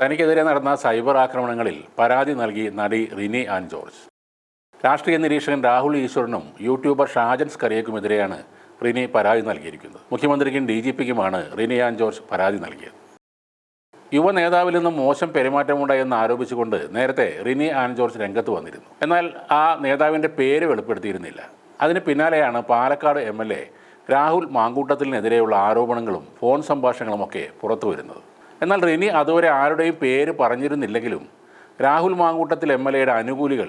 തനിക്കെതിരെ നടന്ന സൈബർ ആക്രമണങ്ങളിൽ പരാതി നൽകി നടി റിനി ആൻ ജോർജ്. രാഷ്ട്രീയ നിരീക്ഷകൻ രാഹുൽ ഈശ്വറിനും യൂട്യൂബർ ഷാജൻ സ്കറിയക്കുമെതിരെയാണ് റിനി പരാതി നൽകിയിരിക്കുന്നത്. മുഖ്യമന്ത്രിക്കും ഡി ജി പിക്കുമാണ് റിനി ആൻ ജോർജ് പരാതി നൽകിയത്. യുവ നേതാവിൽ നിന്നും മോശം പെരുമാറ്റമുണ്ടായെന്ന് ആരോപിച്ചുകൊണ്ട് നേരത്തെ റിനി ആൻ ജോർജ് രംഗത്ത് വന്നിരുന്നു. എന്നാൽ ആ നേതാവിന്റെ പേര് വെളിപ്പെടുത്തിയിരുന്നില്ല. അതിന് പിന്നാലെയാണ് Palakkad M L A Rahul മാങ്കൂട്ടത്തിനെതിരെയുള്ള ആരോപണങ്ങളും ഫോൺ സംഭാഷണങ്ങളുമൊക്കെ പുറത്തു വരുന്നത് എന്നാൽ റിനി അതുവരെ ആരുടെയും പേര് പറഞ്ഞിരുന്നില്ലെങ്കിലും രാഹുൽ മാങ്കൂട്ടത്തിൽ എം എൽ എയുടെ അനുകൂലികൾ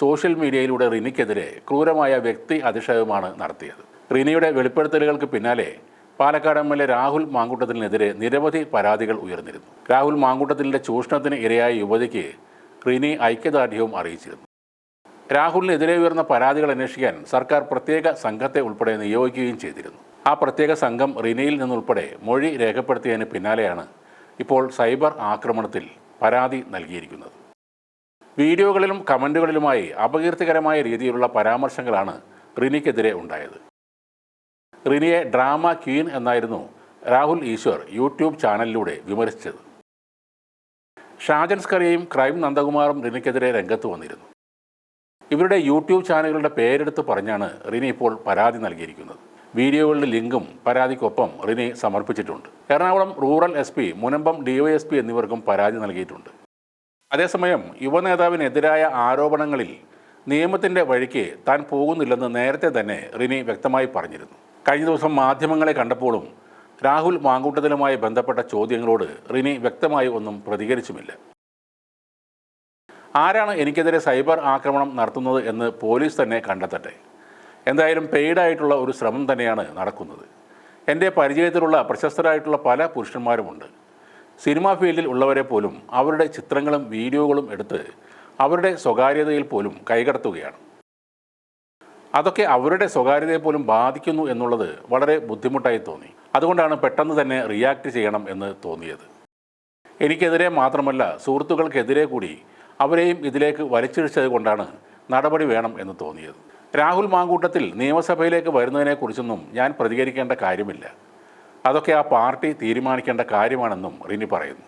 സോഷ്യൽ മീഡിയയിലൂടെ റിനിക്കെതിരെ ക്രൂരമായ വ്യക്തി അധിക്ഷേപമാണ് നടത്തിയത്. റിനിയുടെ വെളിപ്പെടുത്തലുകൾക്ക് പിന്നാലെ Palakkad M L A Rahul മാങ്കൂട്ടത്തിനെതിരെ നിരവധി പരാതികൾ ഉയർന്നിരുന്നു. രാഹുൽ മാങ്കൂട്ടത്തിന്റെ ചൂഷണത്തിന് ഇരയായ യുവതിക്ക് റിനി ഐക്യദാർഢ്യവും അറിയിച്ചിരുന്നു. രാഹുലിനെതിരെ ഉയർന്ന പരാതികൾ അന്വേഷിക്കാൻ സർക്കാർ പ്രത്യേക സംഘത്തെ ഉൾപ്പെടെ നിയോഗിക്കുകയും ചെയ്തിരുന്നു. ആ പ്രത്യേക സംഘം റിനിയിൽ നിന്നുൾപ്പെടെ മൊഴി രേഖപ്പെടുത്തിയതിന് പിന്നാലെയാണ് ഇപ്പോൾ സൈബർ ആക്രമണത്തിൽ പരാതി നൽകിയിരിക്കുന്നത്. വീഡിയോകളിലും കമന്റുകളിലുമായി അപകീർത്തികരമായ രീതിയിലുള്ള പരാമർശങ്ങളാണ് റിനിക്കെതിരെ ഉണ്ടായത്. റിനിയെ ഡ്രാമ ക്വീൻ എന്നായിരുന്നു രാഹുൽ ഈശ്വർ യൂട്യൂബ് ചാനലിലൂടെ വിമർശിച്ചത്. ഷാജൻ സ്കറിയയും ക്രൈം നന്ദകുമാറും റിനിക്കെതിരെ രംഗത്ത് വന്നിരുന്നു. ഇവരുടെ യൂട്യൂബ് ചാനലുകളുടെ പേരെടുത്ത് പറഞ്ഞാണ് റിനി ഇപ്പോൾ പരാതി നൽകിയിരിക്കുന്നത്. വീഡിയോകളുടെ ലിങ്കും പരാതിക്കൊപ്പം റിനി സമർപ്പിച്ചിട്ടുണ്ട്. Ernakulam rural S P Munambam DYSP എന്നിവർക്കും പരാതി നൽകിയിട്ടുണ്ട്. അതേസമയം യുവനേതാവിനെതിരായ ആരോപണങ്ങളിൽ നിയമത്തിന്റെ വഴിക്ക് താൻ പോകുന്നില്ലെന്ന് നേരത്തെ തന്നെ റിനി വ്യക്തമായി പറഞ്ഞിരുന്നു. കഴിഞ്ഞ ദിവസം മാധ്യമങ്ങളെ കണ്ടപ്പോഴും രാഹുൽ മാങ്കൂട്ടത്തിലുമായി ബന്ധപ്പെട്ട ചോദ്യങ്ങളോട് റിനി വ്യക്തമായി ഒന്നും പ്രതികരിച്ചുമില്ല. ആരാണ് എനിക്കെതിരെ സൈബർ ആക്രമണം നടത്തുന്നത് എന്ന് പോലീസ് തന്നെ കണ്ടെത്തട്ടെ? എന്തായാലും പെയ്ഡായിട്ടുള്ള ഒരു ശ്രമം തന്നെയാണ് നടക്കുന്നത്. എന്റെ പരിചയത്തിലുള്ള പ്രശസ്തരായിട്ടുള്ള പല പുരുഷന്മാരുമുണ്ട്. സിനിമാ ഫീൽഡിൽ ഉള്ളവരെ പോലും അവരുടെ ചിത്രങ്ങളും വീഡിയോകളും എടുത്ത് അവരുടെ സ്വകാര്യതയിൽ പോലും കൈകടത്തുകയാണ്. അതൊക്കെ അവരുടെ സ്വകാര്യതയെ പോലും ബാധിക്കുന്നു എന്നുള്ളത് വളരെ ബുദ്ധിമുട്ടായി തോന്നി. അതുകൊണ്ടാണ് പെട്ടെന്ന് തന്നെ റിയാക്ട് ചെയ്യണം എന്ന് തോന്നിയത്. എനിക്കെതിരെ മാത്രമല്ല സുഹൃത്തുക്കൾക്കെതിരെ കൂടി അവരെയും ഇതിലേക്ക് വലിച്ചിഴിച്ചത് കൊണ്ടാണ് നടപടി വേണം എന്ന് തോന്നിയത്. രാഹുൽ മാങ്കൂട്ടത്തിൽ നിയമസഭയിലേക്ക് വരുന്നതിനെക്കുറിച്ചൊന്നും ഞാൻ പ്രതികരിക്കേണ്ട കാര്യമില്ല. അതൊക്കെ ആ പാർട്ടി തീരുമാനിക്കേണ്ട കാര്യമാണെന്നും റിനി പറയുന്നു.